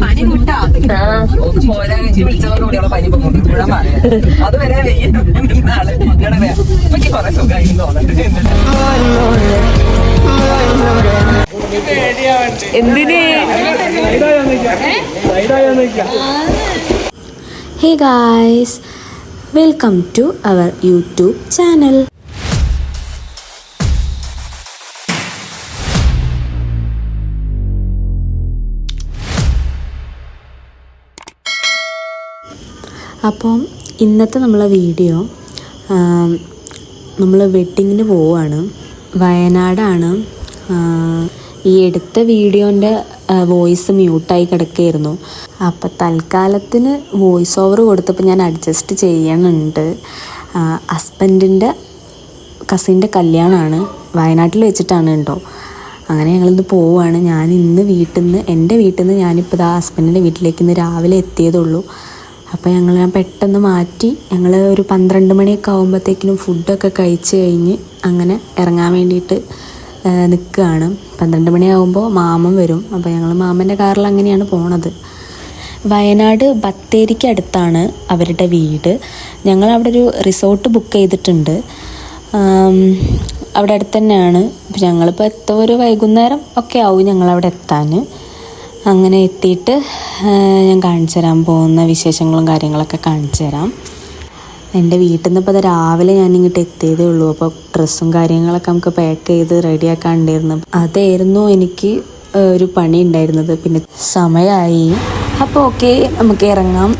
പനി guys welcome to our YouTube channel. അപ്പം ഇന്നത്തെ നമ്മളെ വീഡിയോ നമ്മൾ വെഡ്ഡിങ്ങിന് പോവുകയാണ് വയനാടാണ്. ഈ എടുത്ത വീഡിയോന്റെ വോയിസ് മ്യൂട്ടായി കിടക്കുകയായിരുന്നു അപ്പോൾ തൽക്കാലത്തിന് വോയിസ് ഓവർ കൊടുത്തപ്പോൾ ഞാൻ അഡ്ജസ്റ്റ് ചെയ്യണുണ്ട്. ഹസ്ബൻഡിന്റെ കസിന്റെ കല്യാണമാണ് വയനാട്ടിൽ വെച്ചിട്ടാണ് കേട്ടോ അങ്ങനെ ഞങ്ങളിന്ന് പോവുകയാണ് ഞാൻ ഇന്ന് വീട്ടിൽ നിന്ന് എന്റെ വീട്ടിൽ നിന്ന് ഞാനിപ്പോൾ ഇതാ ഹസ്ബൻഡിന്റെ വീട്ടിലേക്ക് ഇന്ന് രാവിലെ എത്തിയതുള്ളൂ അപ്പോൾ ഞങ്ങൾ ഞാൻ പെട്ടെന്ന് മാറ്റി. ഞങ്ങൾ ഒരു പന്ത്രണ്ട് മണിയൊക്കെ ആകുമ്പോഴത്തേക്കിനും ഫുഡൊക്കെ കഴിച്ച് കഴിഞ്ഞ് അങ്ങനെ ഇറങ്ങാൻ വേണ്ടിയിട്ട് നിൽക്കുകയാണ് പന്ത്രണ്ട് മണിയാകുമ്പോൾ മാമൻ വരും. അപ്പോൾ ഞങ്ങൾ മാമന്റെ കാറിൽ അങ്ങനെയാണ് പോണത്. വയനാട് ബത്തേരിക്ക് അടുത്താണ് അവരുടെ വീട്. ഞങ്ങൾ അവിടെ ഒരു റിസോർട്ട് ബുക്ക് ചെയ്തിട്ടുണ്ട്. അവിടെ അടുത്ത് തന്നെയാണ് ഞങ്ങളിപ്പോൾ എത്തോ ഒരു വൈകുന്നേരം ഒക്കെ ആവും ഞങ്ങളവിടെ എത്താൻ അങ്ങനെ എത്തിയിട്ട് ഞാൻ കാണിച്ചു തരാൻ പോകുന്ന വിശേഷങ്ങളും കാര്യങ്ങളൊക്കെ കാണിച്ചു തരാം. എന്റെ വീട്ടിൽ നിന്ന് ഇപ്പോൾ രാവിലെ ഞാൻ ഇങ്ങോട്ട് എത്തിയതേ ഉള്ളൂ. അപ്പോൾ ഡ്രസ്സും കാര്യങ്ങളൊക്കെ നമുക്ക് പാക്ക് ചെയ്ത് റെഡിയാക്കാണ്ടിരുന്നു അതായിരുന്നു എനിക്ക് ഒരു പണി ഉണ്ടായിരുന്നത്. പിന്നെ സമയമായി അപ്പോൾ ഓക്കെ നമുക്ക് ഇറങ്ങാം.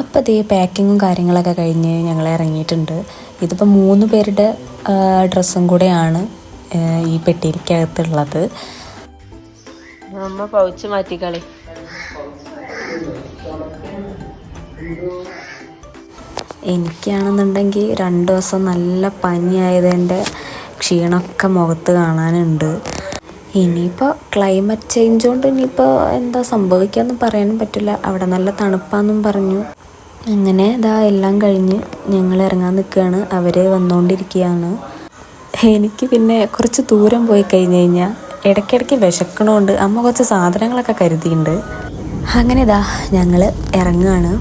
അപ്പോൾ അതേ പാക്കിങ്ങും കാര്യങ്ങളൊക്കെ കഴിഞ്ഞ് ഞങ്ങൾ ഇറങ്ങിയിട്ടുണ്ട്. ഇതിപ്പോൾ മൂന്ന് പേരുടെ ഡ്രസ്സും കൂടെയാണ് ഈ പെട്ടിരിക്കകത്തുള്ളത് അമ്മ പൗച്ച് മാറ്റിക്കളി എനിക്കാണെന്നുണ്ടെങ്കിൽ രണ്ട് ദിവസം നല്ല പനിയായതിന്റെ ക്ഷീണമൊക്കെ മുഖത്ത് കാണാനുണ്ട്. ഇനിയിപ്പോൾ ക്ലൈമറ്റ് ചേഞ്ച് കൊണ്ട് ഇനിയിപ്പോൾ എന്താ സംഭവിക്കാന്ന് പറയാനും പറ്റില്ല. അവിടെ നല്ല തണുപ്പാന്നും പറഞ്ഞു. അങ്ങനെ ഇതാ എല്ലാം കഴിഞ്ഞ് ഞങ്ങൾ ഇറങ്ങാൻ നിൽക്കുകയാണ്. അവർ വന്നുകൊണ്ടിരിക്കുകയാണ്. എനിക്ക് പിന്നെ കുറച്ച് ദൂരം പോയി കഴിഞ്ഞ് കഴിഞ്ഞാൽ ഇടയ്ക്കിടയ്ക്ക് വിശക്കണോണ്ട് അമ്മ കുറച്ച് സാധനങ്ങളൊക്കെ കരുതിയിട്ടുണ്ട് അങ്ങനെ ഇതാ ഞങ്ങൾ ഇറങ്ങുകയാണ്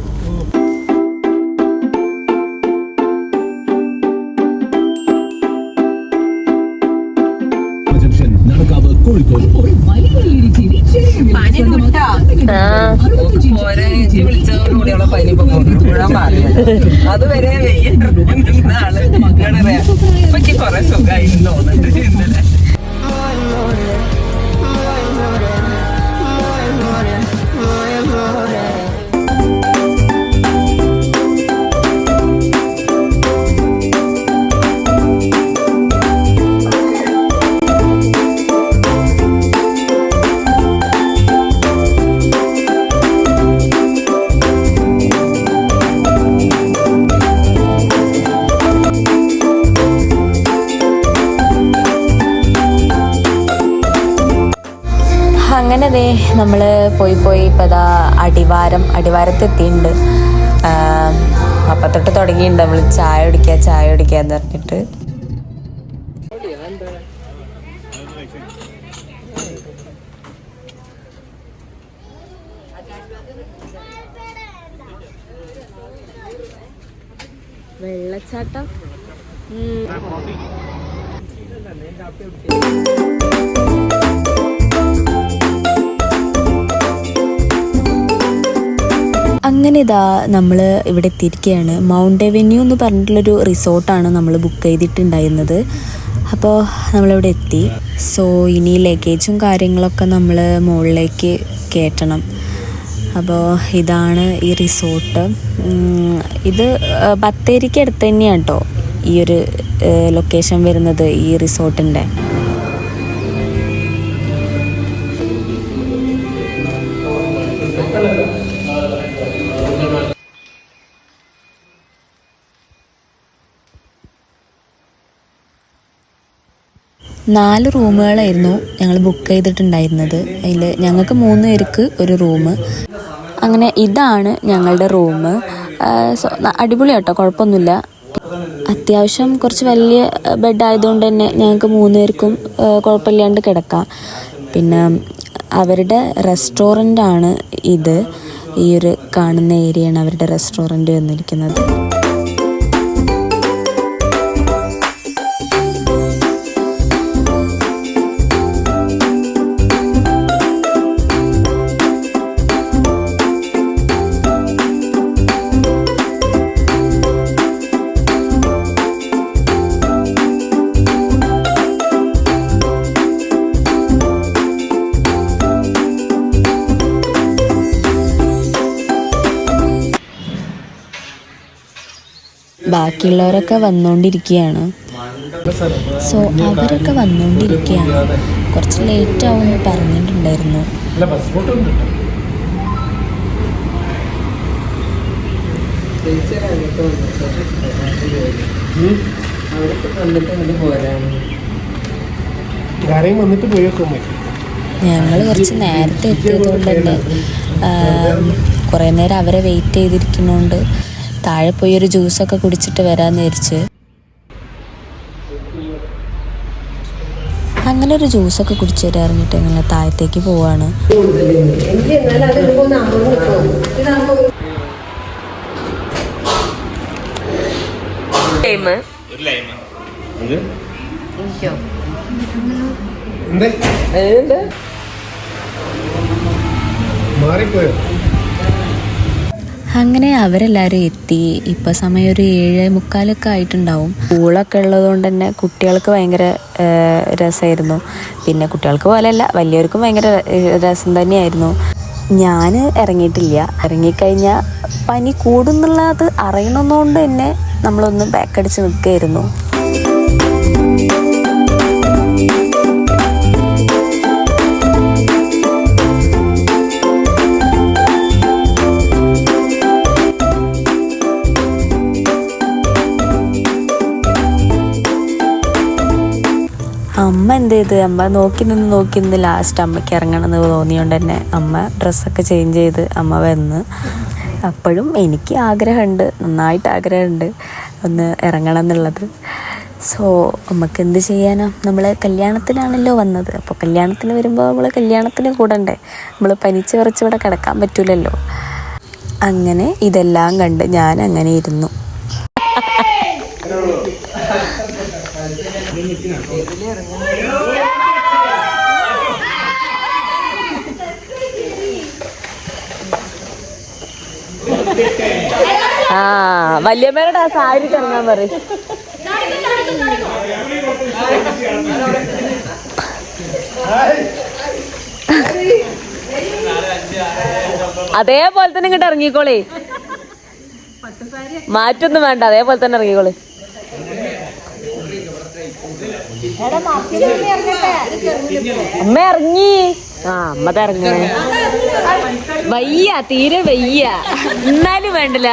മാറിയത് അതുവരെ വെയ്യ നാളെ മക്കളുടെ വേ എനിക്ക് കുറെ സുഖമായി തോന്നുന്നുണ്ട് ഇന്നലെ. അങ്ങനെ ദേ നമ്മൾ പോയി പോയി ഇപ്പോൾ ഇതാ അടിവാരം അടിവാരത്തെത്തിയിട്ടുണ്ട് അപ്പം തൊട്ട് തുടങ്ങിയിട്ടുണ്ട് നമ്മൾ ചായ കുടിക്കുക ചായ കുടിക്കുക എന്ന് പറഞ്ഞിട്ട്. വെള്ളച്ചാട്ടം. അങ്ങനെ ഇതാ നമ്മൾ ഇവിടെ എത്തിയിരിക്കുകയാണ് മൗണ്ട് അവന്യൂ എന്ന് പറഞ്ഞിട്ടുള്ളൊരു റിസോർട്ടാണ് നമ്മൾ ബുക്ക് ചെയ്തിട്ടുണ്ടായിരുന്നത്. അപ്പോൾ നമ്മളിവിടെ എത്തി. സോ ഇനി ലഗേജും കാര്യങ്ങളൊക്കെ നമ്മൾ മുകളിലേക്ക് കയറ്റണം അപ്പോൾ ഇതാണ് ഈ റിസോർട്ട്. ഇത് ബത്തേരിക്ക് അടുത്ത് തന്നെയാണ് കേട്ടോ ഈ ഒരു ലൊക്കേഷൻ വരുന്നത് ഈ റിസോർട്ടിന്റെ. നാല് റൂമുകളായിരുന്നു ഞങ്ങൾ ബുക്ക് ചെയ്തിട്ടുണ്ടായിരുന്നത്. അതിൽ ഞങ്ങൾക്ക് മൂന്ന് പേർക്ക് ഒരു റൂം അങ്ങനെ ഇതാണ് ഞങ്ങളുടെ റൂം അടിപൊളി കേട്ടോ കുഴപ്പമൊന്നുമില്ല. അത്യാവശ്യം കുറച്ച് വലിയ ബെഡ് ആയതുകൊണ്ട് തന്നെ ഞങ്ങൾക്ക് മൂന്ന് പേർക്കും കുഴപ്പമില്ലാണ്ട് കിടക്കാം. പിന്നെ അവരുടെ റെസ്റ്റോറന്റ് ആണ് ഇത്. ഈ ഒരു കാണുന്ന ഏരിയയാണ് അവരുടെ റെസ്റ്റോറന്റ് വന്നിരിക്കുന്നത്. ബാക്കിയുള്ളവരൊക്കെ വന്നുകൊണ്ടിരിക്കുകയാണ് സോ അവരൊക്കെ വന്നുകൊണ്ടിരിക്കുകയാണ് കുറച്ച് ലേറ്റ് ആവുമെന്ന് പറഞ്ഞിട്ടുണ്ടായിരുന്നു. ഞങ്ങൾ കുറച്ച് നേരത്തെ എത്തിയതുകൊണ്ട് തന്നെ കുറേ നേരം അവരെ വെയിറ്റ് ചെയ്തിരിക്കുന്നതുകൊണ്ട് താഴെ പോയി ഒരു ജ്യൂസൊക്കെ കുടിച്ചിട്ട് വരാമെന്ന് വിചാരിച്ച്. അങ്ങനെ ഒരു ജ്യൂസൊക്കെ കുടിച്ചു തരാറിഞ്ഞിട്ട് ഇങ്ങനെ താഴത്തേക്ക് പോവാണ്. മാറിപ്പോയോ? അങ്ങനെ അവരെല്ലാവരും എത്തി. ഇപ്പം സമയം ഒരു ഏഴ് മുക്കാലൊക്കെ ആയിട്ടുണ്ടാവും. പൂളൊക്കെ ഉള്ളതുകൊണ്ട് തന്നെ കുട്ടികൾക്ക് ഭയങ്കര രസമായിരുന്നു പിന്നെ കുട്ടികൾക്ക് പോലെയല്ല വലിയവർക്കും ഭയങ്കര രസം തന്നെയായിരുന്നു. ഞാൻ ഇറങ്ങിയിട്ടില്ല. ഇറങ്ങിക്കഴിഞ്ഞാൽ പനി കൂടുന്നുള്ളത് അറിയണമെന്നുകൊണ്ട് തന്നെ നമ്മളൊന്ന് ബാക്കടിച്ച് നിൽക്കുകയായിരുന്നു. അമ്മ എന്ത് ചെയ്ത് അമ്മ നോക്കി നിന്ന് നോക്കി നിന്ന് ലാസ്റ്റ് അമ്മയ്ക്ക് ഇറങ്ങണം എന്ന് തോന്നിയോണ്ട് തന്നെ അമ്മ ഡ്രസ്സൊക്കെ ചേഞ്ച് ചെയ്ത് അമ്മ വന്ന്. അപ്പോഴും എനിക്ക് ആഗ്രഹമുണ്ട് നന്നായിട്ട് ആഗ്രഹമുണ്ട് ഒന്ന് ഇറങ്ങണം എന്നുള്ളത്. സോ നമുക്ക് എന്ത് ചെയ്യാനോ? നമ്മൾ കല്യാണത്തിനാണല്ലോ വന്നത്. അപ്പോൾ കല്യാണത്തിന് വരുമ്പോൾ നമ്മൾ കല്യാണത്തിന് കൂടണ്ടേ? നമ്മൾ പനിച്ച് വിറച്ച് ഇവിടെ കിടക്കാൻ പറ്റൂലല്ലോ. അങ്ങനെ ഇതെല്ലാം കണ്ട് ഞാൻ അങ്ങനെ ഇരുന്നു ആ വല്യമ്മേരുടെ ആ സാരി ഇറങ്ങാൻ പറയും. അതേപോലെ തന്നെ ഇങ്ങോട്ട് ഇറങ്ങിക്കോളേ. മാറ്റൊന്നും വേണ്ട അതേപോലെ തന്നെ ഇറങ്ങിക്കോളേ. അമ്മ ഇറങ്ങി. ആ അമ്മ ഇറങ്ങണേ. വയ്യ തീരെ വയ്യ. എന്നാലും വേണ്ടില്ല.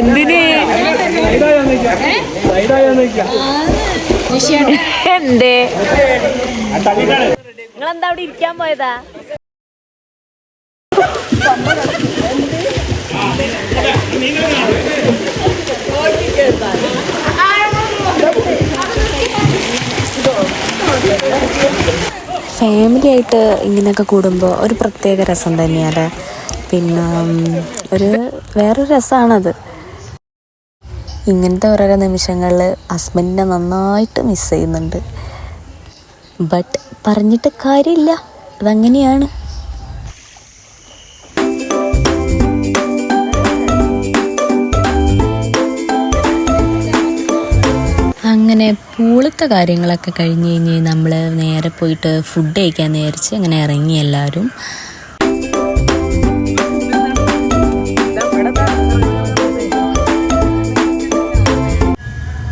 എന്തിന്? എന്തേ? നിങ്ങളെന്താ അവിടെ ഇരിക്കാൻ പോയതാ? ഫാമിലി ആയിട്ട് ഇങ്ങനെയൊക്കെ കൂടുമ്പോൾ ഒരു പ്രത്യേക രസം തന്നെയാണ്. പിന്നെ ഒരു വേറൊരു രസമാണത് ഇങ്ങനത്തെ ഓരോരോ നിമിഷങ്ങളിൽ ഹസ്ബൻഡിനെ നന്നായിട്ട് മിസ് ചെയ്യുന്നുണ്ട്. ബട്ട് പറഞ്ഞിട്ട് കാര്യമില്ല. അതങ്ങനെയാണ്. അങ്ങനെ പൂളത്തെ കാര്യങ്ങളൊക്കെ കഴിഞ്ഞ് കഴിഞ്ഞ് നമ്മൾ നേരെ പോയിട്ട് ഫുഡ് കഴിക്കാൻ നേരിച്ച് അങ്ങനെ ഇറങ്ങി എല്ലാവരും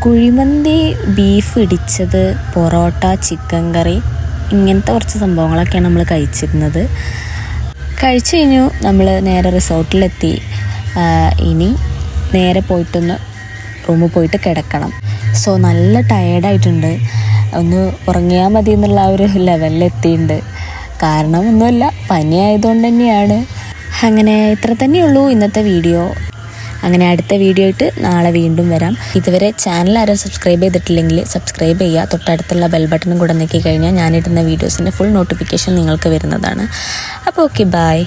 കുഴിമന്തി ബീഫ് ഇടിച്ചത് പൊറോട്ട ചിക്കൻ കറി ഇങ്ങനത്തെ കുറച്ച് സംഭവങ്ങളൊക്കെയാണ് നമ്മൾ കഴിച്ചിരുന്നത്. കഴിച്ചു കഴിഞ്ഞു നമ്മൾ നേരെ റിസോർട്ടിലെത്തി ഇനി നേരെ പോയിട്ടൊന്ന് റൂമിൽ പോയിട്ട് കിടക്കണം. സോ നല്ല ടയേർഡായിട്ടുണ്ട് ഒന്ന് ഉറങ്ങിയാൽ മതി എന്നുള്ള ആ ഒരു ലെവലിലെത്തിയിട്ടുണ്ട് കാരണം ഒന്നുമല്ല പനി ആയതുകൊണ്ട് തന്നെയാണ്. അങ്ങനെ ഇത്ര തന്നെയുള്ളൂ ഇന്നത്തെ വീഡിയോ അങ്ങനെ അടുത്ത വീഡിയോ ആയിട്ട് നാളെ വീണ്ടും വരാം. ഇതുവരെ ചാനൽ ആരും സബ്സ്ക്രൈബ് ചെയ്തിട്ടില്ലെങ്കിൽ സബ്സ്ക്രൈബ് ചെയ്യുക. തൊട്ടടുത്തുള്ള ബെൽ ബട്ടണും കൂടെ നീക്കി കഴിഞ്ഞാൽ ഞാനിടുന്ന വീഡിയോസിന്റെ ഫുൾ നോട്ടിഫിക്കേഷൻ നിങ്ങൾക്ക് വരുന്നതാണ്. അപ്പോൾ ഓക്കെ ബായ്